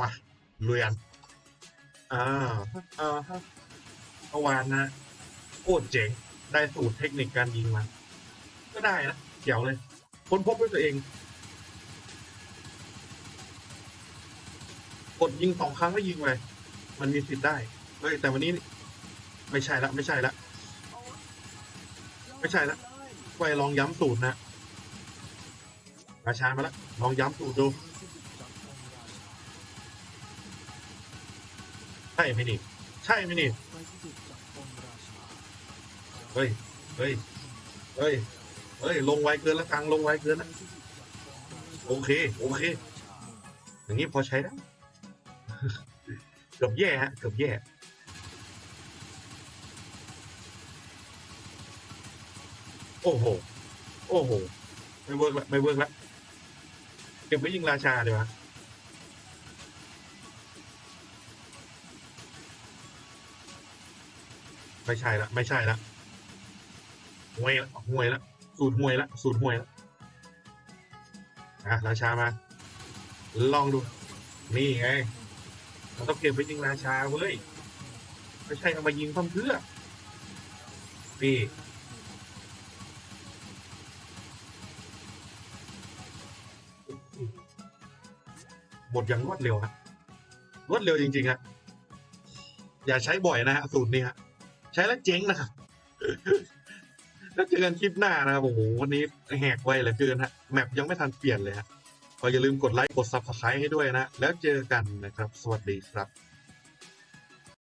มาเรียนอ่าอ่าฮะเมื่อวานนะโคตรเจ๋ง ได้สูตรเทคนิคการยิงมา ก็ได้นะเขียวเลย ค้นพบด้วยตัวเอง กดยิงสองครั้งแล้วยิงไปมันมีสิทธิ์ได้เฮ้ยแต่วันนี้ ไม่ใช่ละ ไม่ใช่ละ ไม่ใช่ละไปลองย้ำสูตรนะราชามาล้วลองย้ำสูตรดู ใช่ไหมนี่ ใช่ไหมนี่ เฮ้ย เฮ้ย เฮ้ย เฮ้ย ลงไวเกินละกลางลงไวเกินละโอเค โอเค อย่างนี้พอใช้ได้เกือบแย่ฮะ เกือบแย่โอ้โห โอ้โห ไม่เวิร์กละ ไม่เวิร์กละ เก็บไว้ยิงราชาดีกว่า ไม่ใช่ละไม่ใช่ละห่วยละห่วยละสูตรห่วยละสูตรห่วยละอะราชามา ลองดู นี่ไงเราต้องเก็บไว้ยิงราชาเว้ยไม่ใช่เอามายิงเพื่อนี่หมดอย่างรวดเร็วฮะรวดเร็วจริงๆฮะอย่าใช้บ่อยนะฮะสูตรนี้ฮะ ใช้แล้วเจ๊งนะครับ แล้วเจอกันคลิปหน้านะครับโอ้โหวันนี้แหกไวเหลือเกินฮะแมปยังไม่ทันเปลี่ยนเลยฮะก็อย่าลืมกดไลค์กด subscribe ให้ด้วยนะ แล้วเจอกันนะครับ สวัสดีครับ